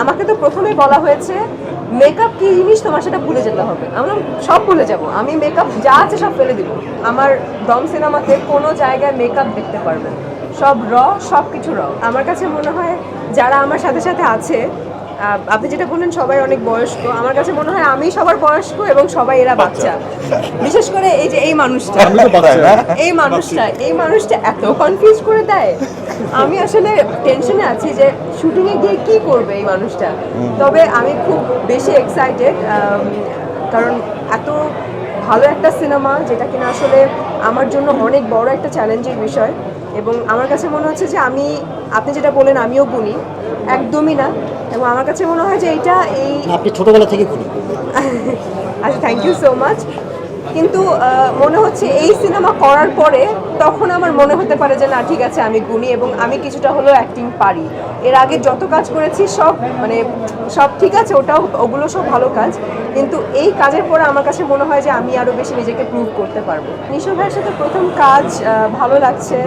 আমাকে তো প্রথমে বলা হয়েছে মেকআপ কি জিনিস তোমার সেটা ভুলে যেতে হবে। আমরা সব ভুলে যাব। আমি মেকআপ যা আছে সব ফেলে দিব। আমার দম সিনেমাতে কোনো জায়গায় মেকআপ দেখতে পারবে সব র সব কিছু র আমার কাছে মনে হয় যারা আমার সাথে সাথে আছে আপনি যেটা বললেন সবাই অনেক বয়স্ক। আমার কাছে মনে হয় আমি সবার বয়স্ক এবং সবাই এরা বাচ্চা। বিশেষ করে এই যে এই মানুষটা। এই মানুষটা এই মানুষটা এত কনফিউজ করে দেয়। আমি আসলে টেনশনে আছি যে শুটিং এ গিয়ে কি করবে এই মানুষটা। তবে আমি খুব বেশি এক্সাইটেড কারণ এত ভালো একটা সিনেমা যেটা কিনা আসলে আমার জন্য অনেক বড় একটা চ্যালেঞ্জের বিষয়। এবং আমার কাছে মনে হচ্ছে যে আমি আপনি যেটা বলেন আমিও গুনি একদমই না। এবং আমার কাছে মনে হয় যে এইটা এই আপনি ছোটবেলা থেকে গুনি আচ্ছা থ্যাংক ইউ সো মাচ কিন্তু মনে হচ্ছে এই সিনেমা করার পরে তখন আমার মনে হতে পারে যে না ঠিক আছে আমি গুণী এবং আমি কিছুটা হলেও অ্যাক্টিং পারি। এর আগে যত কাজ করেছি সব মানে সব ঠিক আছে ওটাও ওগুলো সব ভালো কাজ। কিন্তু এই কাজের পরে আমার কাছে মনে হয় যে আমি আরও বেশি নিজেকে প্রুভ করতে পারব। নিশো ভাইয়ের সাথে প্রথম কাজ ভালো লাগছে।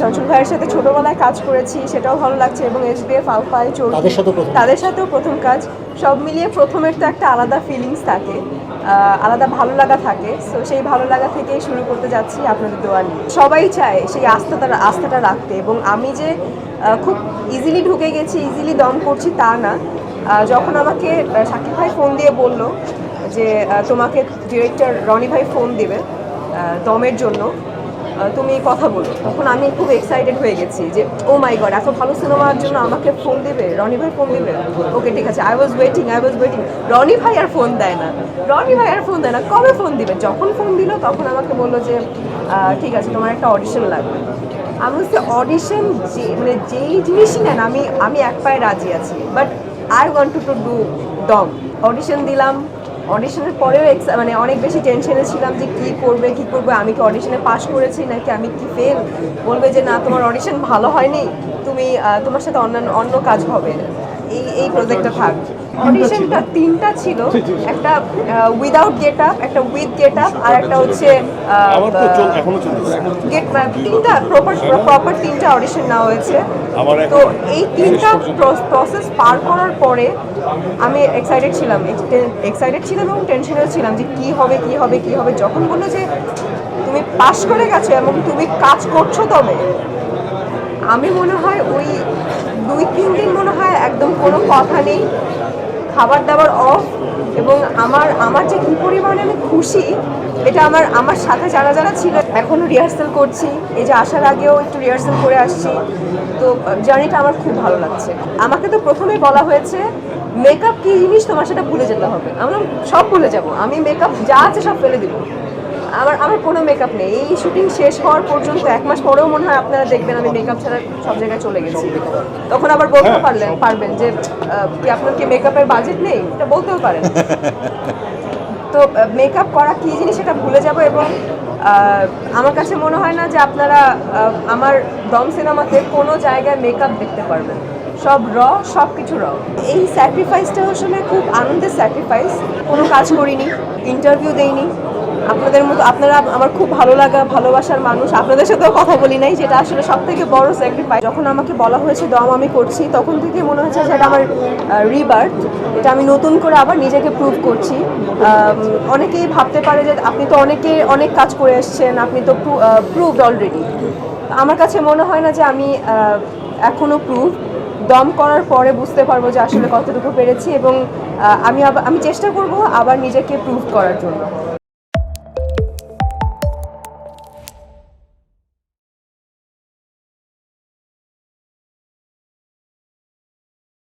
চঞ্চল ভাইয়ের সাথে ছোটোবেলায় কাজ করেছি সেটাও ভালো লাগছে এবং এস বি এফ আলফাই তাদের সাথেও প্রথম। তাদের সাথেও প্রথম কাজ। সব মিলিয়ে প্রথমের তো একটা আলাদা ফিলিংস থাকে। আলাদা ভালো লাগা থাকে। সো সেই ভালো লাগা থেকে শুরু করতে যাচ্ছি আপনাদের দোয়া নিয়ে। সবাই চায় সেই আস্থাটা আস্থাটা রাখতে এবং আমি যে খুব ইজিলি ঢুকে গেছি ইজিলি দম করছি তা না। যখন আমাকে সাকিব ভাই ফোন দিয়ে বলল যে তোমাকে ডিরেক্টর রনি ভাই ফোন দেবে দমের জন্য তুমি কথা বলো। তখন আমি খুব এক্সাইটেড হয়ে গেছি যে ও মাই গড এত ভালো সিনেমার জন্য আমাকে ফোন দেবে? রনি ভাই ফোন দেবে? ওকে ঠিক আছে। I was waiting I was waiting Rony ভাই আর ফোন দেয় না। রনি ভাই আর ফোন দেয় না। কবে ফোন দিবে? যখন ফোন দিল, তখন আমাকে বলল যে ঠিক আছে, তোমার একটা অডিশন লাগবে। আমি বলছি অডিশন যে মানে যেই জিনিসই নেন আমি আমি এক পায়ে রাজি আছি। But I want to to do দম অডিশন দিলাম অডিশনের পরেও মানে অনেক বেশি টেনশনে ছিলাম যে কি করবে কি করবে, আমি কি অডিশনে পাশ করেছি নাকি আমি কি ফেল বলবে যে, না, তোমার অডিশন ভালো হয়নি, তুমি তোমার সাথে অন্যান্য, অন্য কাজ হবে। এই এই প্রজেক্টটা থাক। অডিশনটা তিনটা ছিল। একটা উইদাউট গেট আপ একটা উইথ গেট আপ আর একটা হচ্ছে গেট তিনটা প্রপার প্রপার তিনটা অডিশন নেওয়া হয়েছে। তো এই তিনটা প্রসেস পার করার পরে আমি এক্সাইটেড ছিলাম। এক্সাইটেড ছিলাম এবং টেনশনেও ছিলাম যে কি হবে কি হবে কি হবে। যখন বলল যে তুমি পাশ করে গেছো এবং তুমি কাজ করছ তবে আমি মনে হয় ওই দুই, তিন দিন মনে হয় একদম কোনো কথা নেই, খাবার দাবার অফ এবং আমার আমার যে কী পরিমাণে আমি খুশি, এটা আমার আমার সাথে যারা যারা ছিল এখনও রিহার্সাল করছি, এই যে আসার আগেও একটু রিহার্সাল করে আসছি, তো জার্নিটা আমার খুব ভালো লাগছে। আমাকে তো প্রথমেই বলা হয়েছে মেকআপ কী জিনিস তোমার সেটা ভুলে যেতে হবে। আমরা সব ভুলে যাব, আমি মেকআপ যা আছে সব ফেলে দিব। আমার আমার কোনো মেকআপ নেই। এই শুটিং শেষ হওয়ার পর্যন্ত এক মাস পরেও মনে হয় আপনারা দেখবেন আমি মেকআপ ছাড়া সব জায়গায় চলে গেছি। তখন আবার বলতে পারলেন পারবেন যে কি আপনার কি মেকআপের বাজেট নেই? এটা বলতেও পারেন। তো মেকআপ করা কী জিনিস সেটা ভুলে যাব এবং আমার কাছে মনে হয় না যে আপনারা আমার দম সিনেমাতে কোনো জায়গায় মেকআপ দেখতে পারবেন। সব র সব কিছু র এই স্যাক্রিফাইসটা আসলে খুব আনন্দের স্যাক্রিফাইস কোনো কাজ করিনি ইন্টারভিউ দেইনি। আপনাদের মতো আপনারা আমার খুব ভালো লাগা, ভালোবাসার মানুষ। আপনাদের সাথেও কথা বলি নাই, যেটা আসলে সব থেকে বড় স্যাক্রিফাইস যখন আমাকে বলা হয়েছে দম আমি করছি, তখন থেকে মনে হচ্ছে যেটা আমার রিবার্থ এটা আমি নতুন করে আবার নিজেকে প্রুভ করছি। অনেকেই ভাবতে পারে যে আপনি তো অনেকে অনেক কাজ করে এসছেন, আপনি তো প্রুভড অলরেডি আমার কাছে মনে হয় না যে আমি এখনও প্রুভ দম করার পরে বুঝতে পারব যে আসলে কতটুকু পেরেছি এবং আমি আমি চেষ্টা করব আবার নিজেকে প্রুভ করার জন্য।